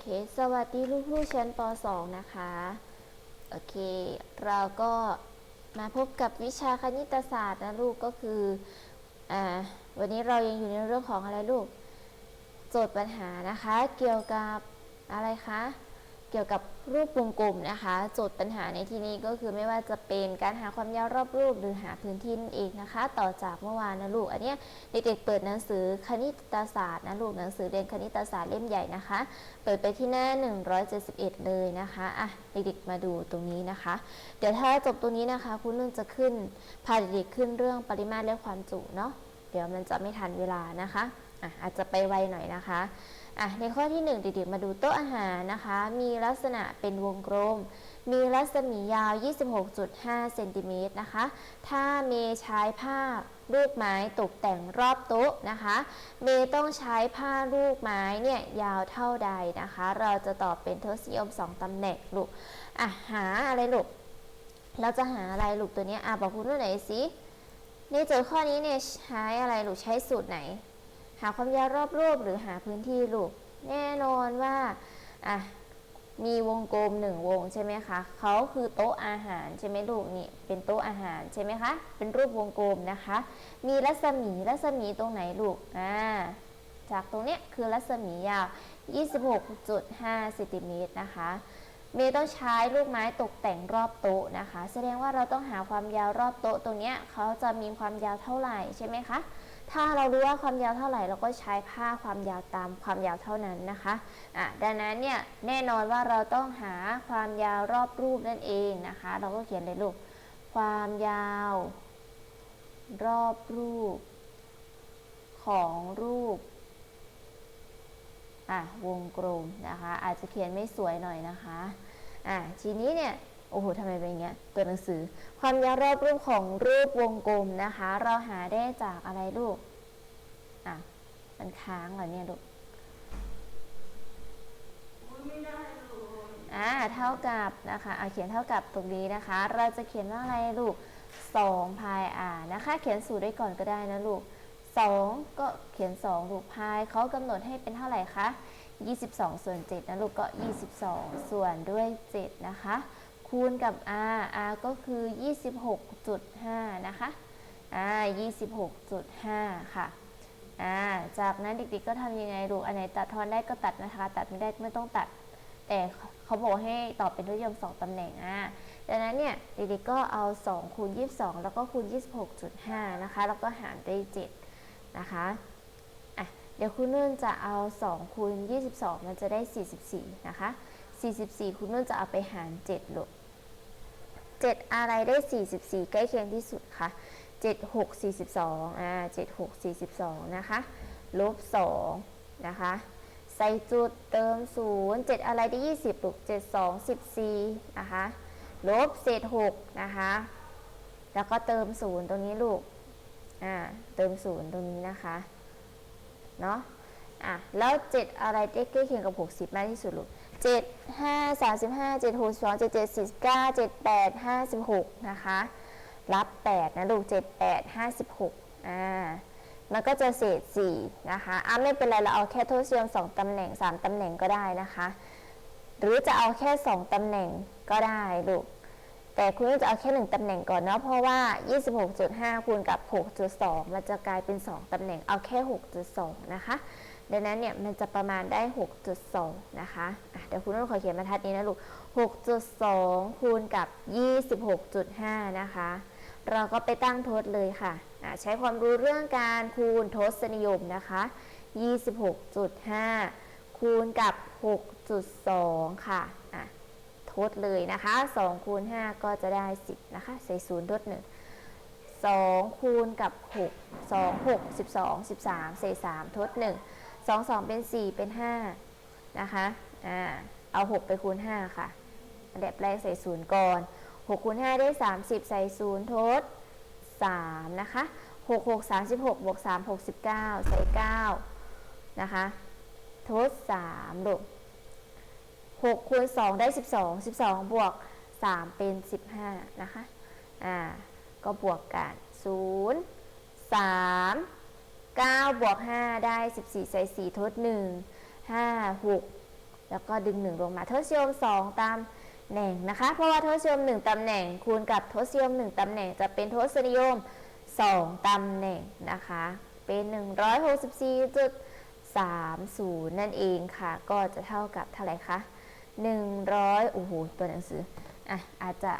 เค สวัสดีลูกผู้ชั้นป .2 นะคะ โอเค เราก็มาพบกับวิชาคณิตศาสตร์นะลูกก็คืออ่าวันนี้เรายังอยู่ในเรื่องของอะไรลูก โจทย์ปัญหานะคะ เกี่ยวกับอะไรคะ เกี่ยวกับรูปวงกลมนะคะ โจทย์ปัญหาในที่นี้ก็คือไม่ว่าจะเป็นการหาความยาวรอบรูปหรือหาพื้นที่นั่นเองนะคะ ต่อจากเมื่อวานนะลูก อันนี้เด็กๆเปิดหนังสือคณิตศาสตร์นะลูกหนังสือเรียนคณิตศาสตร์เล่มใหญ่นะคะ เปิดไปที่หน้า 171 เลยนะคะอะเด็กๆมาดูตรงนี้นะคะ เดี๋ยวถ้าจบตรงนี้นะคะคุณนุ่นจะขึ้นพาเด็กๆขึ้นเรื่องปริมาตรและความจุเนาะเดี๋ยวมันจะไม่ทันเวลานะคะอะอาจจะไปไวหน่อยนะคะ อะในข้อที่ 1 เด็กๆมาดูโต๊ะอาหารนะคะ มีลักษณะเป็นวงกลม มีรัศมียาว 26.5 เซนติเมตรนะคะ ถ้าเมย์ใช้ผ้าลูกไม้ตกแต่งรอบโต๊ะนะคะ เมย์ต้องใช้ผ้าลูกไม้เนี่ยยาวเท่าใดนะคะ เราจะตอบเป็นทศนิยม 2ตำแหน่งลูกอะหาอะไรลูก เราจะหาอะไรลูกตัวนี้อะบอกคุณดูหนสิในโจทย์ข้อนี้เนี่ยใช้อะไรลูกใช้สูตรไหน หาความยาวรอบรูปหรือหาพื้นที่ลูกแน่นอนว่าอะมีวงกลมหนึ่งวงใช่ไหมคะเขาคือโต๊ะอาหารใช่ไหมลูกนี่เป็นโต๊ะอาหารใช่ไหมคะ เป็นรูปวงกลมนะคะ มีรัศมีรัศมีตรงไหนลูกอ่าจากตรงเนี้ยคือรัศมียาว 26.5เซนติเมตรนะคะเมย์ต้องใช้ลูกไม้ตกแต่งรอบโต๊ะนะคะ แสดงว่าเราต้องหาความยาวรอบโต๊ะตรงเนี้ยเขาจะมีความยาวเท่าไหร่ใช่ไหมคะ ถ้าเรารู้ว่าความยาวเท่าไหร่เราก็ใช้ผ้าความยาวตามความยาวเท่านั้นนะคะอะดังนั้นเนี่ยแน่นอนว่าเราต้องหาความยาวรอบรูปนั่นเองนะคะ เราก็เขียนเลยลูกความยาว รอบรูป ของรูปอะวงกลมนะคะ อาจจะเขียนไม่สวยหน่อยนะคะอะทีนี้เนี่ย โอ้โหทำไมเป็นอย่างเงี้ย ตัวหนังสือ ความยาวรอบรูปของรูปวงกลมนะคะ เราหาได้จากอะไรลูก อะ มันค้างเหรอเนี่ยลูกอ่า เท่ากับนะคะอะเขียนเท่ากับตรงนี้นะคะ เราจะเขียนว่าอะไรลูก2พาย r นะคะ เขียนสูตรได้ก่อนก็ได้นะลูก 2 ก็เขียน2ลูกพายเขากำหนดให้เป็นเท่าไหร่คะ 22 ส่วน 7 นะลูกก็ 22 ส่วนด้วย 7 นะคะ คูณกับ r r ก็คือ 26.5 นะคะอ่า26.5 ค่ะอ่าจากนั้นเด็กๆก็ทำยังไงลูอันไหนตัดทอนได้ก็ตัดนะคะ ตัดไม่ได้ไม่ต้องตัด แต่เขาบอกให้ตอบเป็นทศนิยม 2ตำแหน่งอ่าดังนั้นเนี่ยเด็กๆก็เอา 2 คูณ 22 แล้วก็คูณ 26.5 นะคะ แล้วก็หารด้วย 7 นะคะอะเดี๋ยวคุณนุ่นจะเอา 2 คูณ 22 มันจะได้ 44 นะคะ 44 คุณนุ่นจะเอาไปหาร 7ลูก 7 อะไรได้ 44 ใกล้เคียงที่สุดคะ7 6 42อ่า7 6 42 นะคะ ลบ 2 นะคะ ใส่จุดเติม 0 7 อะไรได้ 20ลูก7 2 14 นะคะ ลบเศษ6นะคะ แล้วก็เติม 0 ตรงนี้ลูก อ่า เติม 0 ตรงนี้นะคะ เนาะอะ แล้ว 7 อะไรได้ใกล้เคียงกับ 60 มากที่สุดลูก เจ็ดห้าสามสิบห้าเจ็ดหกสองเจ็ดเจ็ดสี่สิบเก้าเจ็ดแปดห้าสิบหกนะคะ รับแปดนะลูกเจ็ดแปดห้าสิบหกอ่ามันก็จะเศษสี่นะคะอ่าไม่เป็นไรเราเอาแค่ทศนิยมสองตำแหน่งสามตำแหน่งก็ได้นะคะ หรือจะเอาแค่สองตำแหน่งก็ได้ลูกแต่คุณจะเอาแค่หนึ่งตำแหน่งก่อนเนาะเพราะว่า 26.5 คูณกับ 6.2 มันจะกลายเป็น 2 ตำแหน่งเอาแค่ 6.2 นะคะ ดังนั้นเนี่ยมันจะประมาณได้ 6.2 นะคะอะเดี๋ยวคุณต้องขอเขียนบรรทัดนี้นะลูก 6.2 คูณกับ 26.5 นะคะ เราก็ไปตั้งทดเลยค่ะะใช้ความรู้เรื่องการคูณทศนิยมนะคะ 26.5 คูณกับ 6.2 ค่ะอะทดเลยนะคะ 2 คูณ 5 ก็จะได้ 10 นะคะ ใส่ศูนย์ทด1 2คูณกับ 6 2 6 12 13ใส่3ทด1 2 2 เป็น 4 เป็น 5 นะคะ อ่า เอา 6 ไปคูณ 5 ค่ะ อันดับแรกใส่ศูนย์ก่อน 6 คูณ 5 ได้ 30 ใส่ศูนย์ทด 3 นะคะ 6 6 36บวก3 69 ใส่ 9 นะคะ ทด 3ลูก6คูณ 2 ได้ 12 12 บวก 3 เป็น 15 นะคะ อ่า ก็บวกกัน 0 3 9บวก5ได้ 14 ใส่4ทด 1 5 6 แล้วก็ดึง 1 ลงมาทศนิยม 2 ตามแหน่งนะคะ เพราะว่าทศนิยม 1ตำแหน่งคูณกับทศนิยม 1ตำแหน่งจะเป็นทศนิยม 2ตำแหน่งนะคะ เป็น 164.30 นั่นเองค่ะ ก็จะเท่ากับเท่าไหร่คะ 100 โอ้โห ตัวหนังสืออะอาจจะ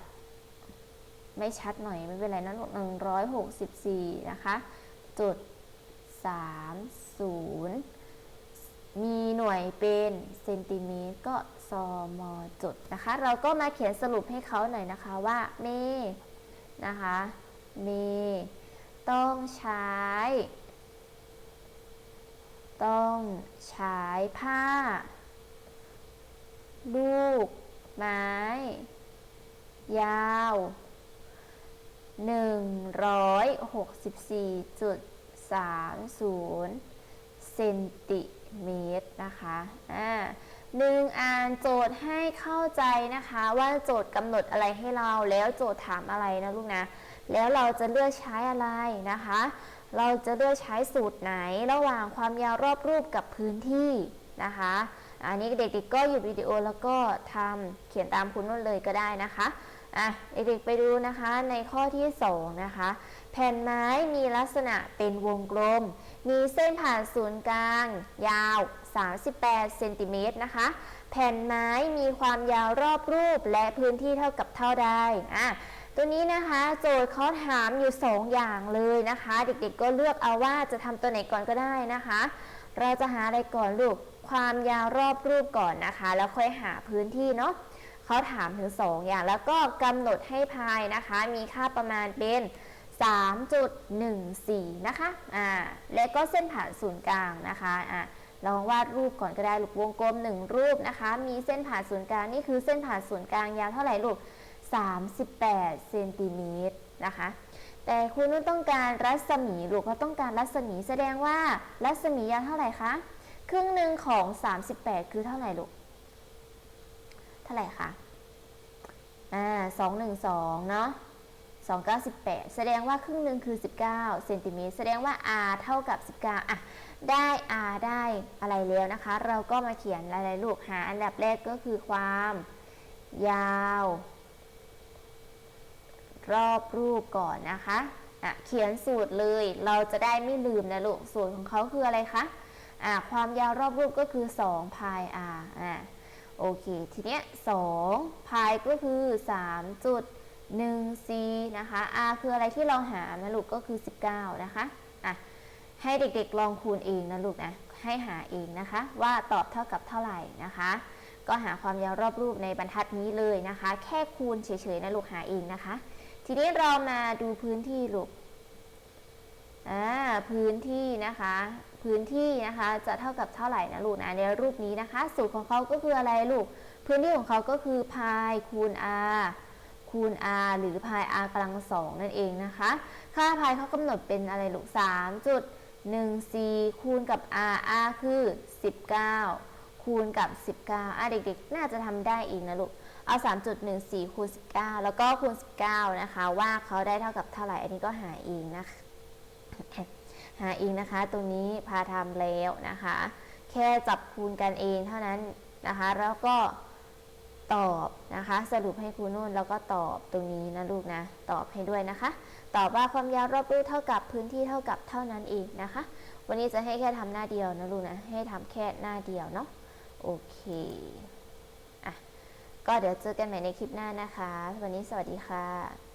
ไม่ชัดหน่อยไม่เป็นไรนะลูก164 นะคะ จุด 30 มีหน่วยเป็นเซนติเมตรก็ซมจุดนะคะ เราก็มาเขียนสรุปให้เขาหน่อยนะคะว่าเมนะคะเมต้องใช้ ต้องใช้ผ้า ลูก ไม้ ยาว 0.30 เซนติเมตรนะคะอ่าหนึ่งอ่านโจทย์ให้เข้าใจนะคะ ว่าโจทย์กำหนดอะไรให้เราแล้วโจทย์ถามอะไรนะลูกนะ แล้วเราจะเลือกใช้อะไรนะคะ เราจะเลือกใช้สูตรไหนระหว่างความยาวรอบรูปกับพื้นที่นะคะ อันนี้เด็กๆก็หยุดวิดีโอแล้วก็ทำเขียนตามคุณนุ่นเลยก็ได้นะคะอะเด็กๆไปดูนะคะในข้อที่ 2 นะคะ แผ่นไม้มีลักษณะเป็นวงกลม มีเส้นผ่านศูนย์กลาง ยาว 38 เซนติเมตรนะคะ แผ่นไม้มีความยาวรอบรูปและพื้นที่เท่ากับเท่าใดอะตัวนี้นะคะโจทย์เขาถามอยู่ 2 อย่างเลยนะคะ เด็กๆก็เลือกเอาว่าจะทำตัวไหนก่อนก็ได้นะคะ เราจะหาอะไรก่อนลูก ความยาวรอบรูปก่อนนะคะ แล้วค่อยหาพื้นที่เนาะเขาถามถึง 2 อย่างแล้วก็กำหนดให้พายนะคะ มีค่าประมาณเป็น 3.14 นะคะอ่าและก็เส้นผ่านศูนย์กลางนะคะอ่าลองวาดรูปก่อนก็ได้ลูกวงกลม 1 รูปนะคะ มีเส้นผ่านศูนย์กลางนี่คือเส้นผ่านศูนย์กลางยาวเท่าไหร่ลูก 38 เซนติเมตรนะคะแต่คุณนุ่นต้องการรัศมีลูกเขาต้องการรัศมีแสดงว่ารัศมียาวเท่าไหร่คะครึ่งหนึ่งของ 38 คือเท่าไหร่ลูกเท่าไหร่คะอ่า212เนาะ 298 แสดงว่าครึ่งหนึ่งคือ 19เซนติเมตรแสดงว่า r เท่ากับ 19อะได้ r ได้อะไรแล้วนะคะ เราก็มาเขียนอะไรลูกหาอันดับแรกก็คือความยาว รอบรูปก่อนนะคะอะเขียนสูตรเลยเราจะได้ไม่ลืมนะลูกสูตรของเขาคืออะไรคะอะความยาวรอบรูปก็คือ2 pi r อะโอเค ทีเนี้ย2พายก็คือ 3 จุด 1 c นะคะ r คืออะไรที่เราหานะลูกก็คือ 19 นะคะอะให้เด็กๆลองคูณเองนะลูกนะ ให้หาเองนะคะ ว่าตอบเท่ากับเท่าไหร่นะคะ ก็หาความยาวรอบรูปในบรรทัดนี้เลยนะคะ แค่คูณเฉยๆนะลูกหาเองนะคะ ทีนี้เรามาดูพื้นที่ลูกอ่าพื้นที่นะคะ พื้นที่นะคะจะเท่ากับเท่าไหร่นะลูกนะในรูปนี้นะคะ สูตรของเขาก็คืออะไรลูก พื้นที่ของเขาก็คือพายคูณ r คูณ r หรือพาย r กำลังสองนั่นเองนะคะ ค่าพายเขากำหนดเป็นอะไรลูก3.14คูณกับ r r คือ 19 คูณกับ 19อะเด็กๆ น่าจะทำได้อีกนะลูก เอา 3.14 คูณ 19 แล้วก็คูณ 19 นะคะ ว่าเขาได้เท่ากับเท่าไหร่ อันนี้ก็หาเองนะคะ หาเองนะคะ ตรงนี้พาทำแล้วนะคะ แค่จับคูณกันเองเท่านั้นนะคะ แล้วก็ ตอบนะคะ สรุปให้ครูนุ่นแล้วก็ตอบตรงนี้นะลูกนะ ตอบให้ด้วยนะคะ ตอบว่าความยาวรอบรูปเท่ากับพื้นที่เท่ากับเท่านั้นเองนะคะ วันนี้จะให้แค่ทำหน้าเดียวนะลูกนะ ให้ทำแค่หน้าเดียวเนาะ โอเค อะ ก็เดี๋ยวเจอกันใหม่ในคลิปหน้านะคะ วันนี้สวัสดีค่ะ